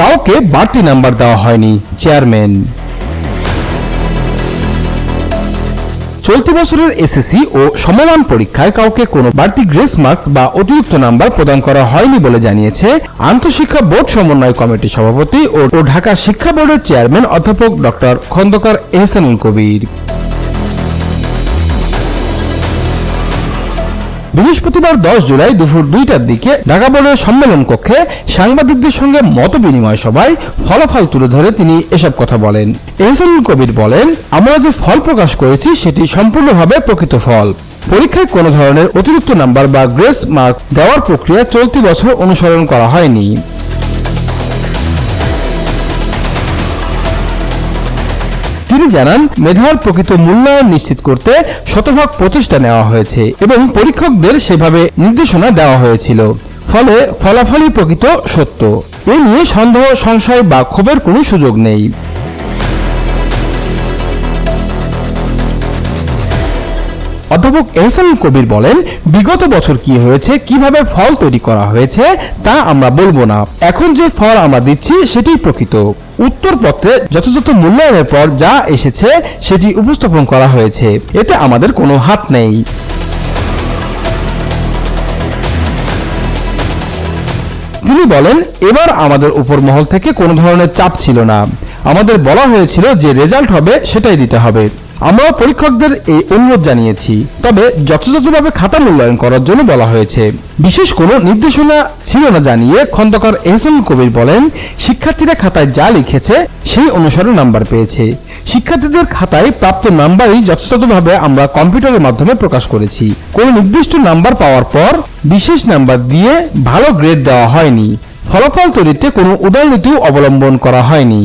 কাউকে বাড়তি নাম্বার দেওয়া হয়নি, চেয়ারম্যান। চলতি বছরের এসএসসি ও সমমান পরীক্ষায় কাউকে কোনো বাড়তি গ্রেস মার্কস বা অতিরিক্ত নাম্বার প্রদান করা হয়নি বলে জানিয়েছে আন্তঃশিক্ষা বোর্ড সমন্বয় কমিটির সভাপতি ও ঢাকা শিক্ষা বোর্ডের চেয়ারম্যান অধ্যাপক ডক্টর খন্দকার এহসানুল কবির। বৃহস্পতিবার দশ জুলাই দুপুর দুইটার দিকে ঢাকা বোর্ডের সম্মেলন কক্ষে সাংবাদিকদের সঙ্গে মত বিনিময় সভায় ফলাফল তুলে ধরে তিনি এসব কথা বলেন। এহসানুল কবির বলেন, আমরা যে ফল প্রকাশ করেছি, সেটি সম্পূর্ণভাবে প্রকৃত ফল। পরীক্ষায় কোনো ধরনের অতিরিক্ত নাম্বার বা গ্রেস মার্ক দেওয়ার প্রক্রিয়া চলতি বছর অনুসরণ করা হয়নি। তিনি জানান, মেধার প্রকৃত মূল্যায়ন নিশ্চিত করতে শতভাগ প্রচেষ্টা নেওয়া হয়েছে এবং পরীক্ষকদের সেভাবে নির্দেশনা দেওয়া হয়েছিল। ফলে ফলাফলই প্রকৃত সত্য। এ নিয়ে সন্দেহ, সংশয় বা ক্ষোভের কোনো সুযোগ নেই। অধ্যাপক এহসানুল কবির বলেন, বিগত বছর কি হয়েছে, কীভাবে ফল তৈরি করা হয়েছে, তা আমরা বলব না। এখন যে ফল আমরা দিচ্ছি, সেটাই প্রকৃত। উত্তরপত্রে যথাযথ মূল্যায়নের পর যা এসেছে, সেটি উপস্থাপন করা হয়েছে। এতে আমাদের কোনো হাত নেই। তিনি বলেন, এবার আমাদের উপর মহল থেকে কোনো ধরনের চাপ ছিল না। আমাদের বলা হয়েছিল যে রেজাল্ট হবে, সেটাই দিতে হবে। আমরাও পরীক্ষকদের এই অনুরোধ জানিয়েছি। তবে যথাযথভাবে খাতা মূল্যায়ন করার জন্য বলা হয়েছে। বিশেষ কোনো নির্দেশনা ছিল না জানিয়ে খন্দকার এহসান কবির বলেন, শিক্ষার্থীরা খাতায় যা লিখেছে সেই অনুসারে নাম্বার পেয়েছে। শিক্ষার্থীদের খাতায় প্রাপ্ত নাম্বারই যথাযথভাবে আমরা কম্পিউটারের মাধ্যমে প্রকাশ করেছি। কোনো নির্দিষ্ট নাম্বার পাওয়ার পর বিশেষ নাম্বার দিয়ে ভালো গ্রেড দেওয়া হয়নি। ফলাফল তৈরিতে কোনো উদারনীতিও অবলম্বন করা হয়নি।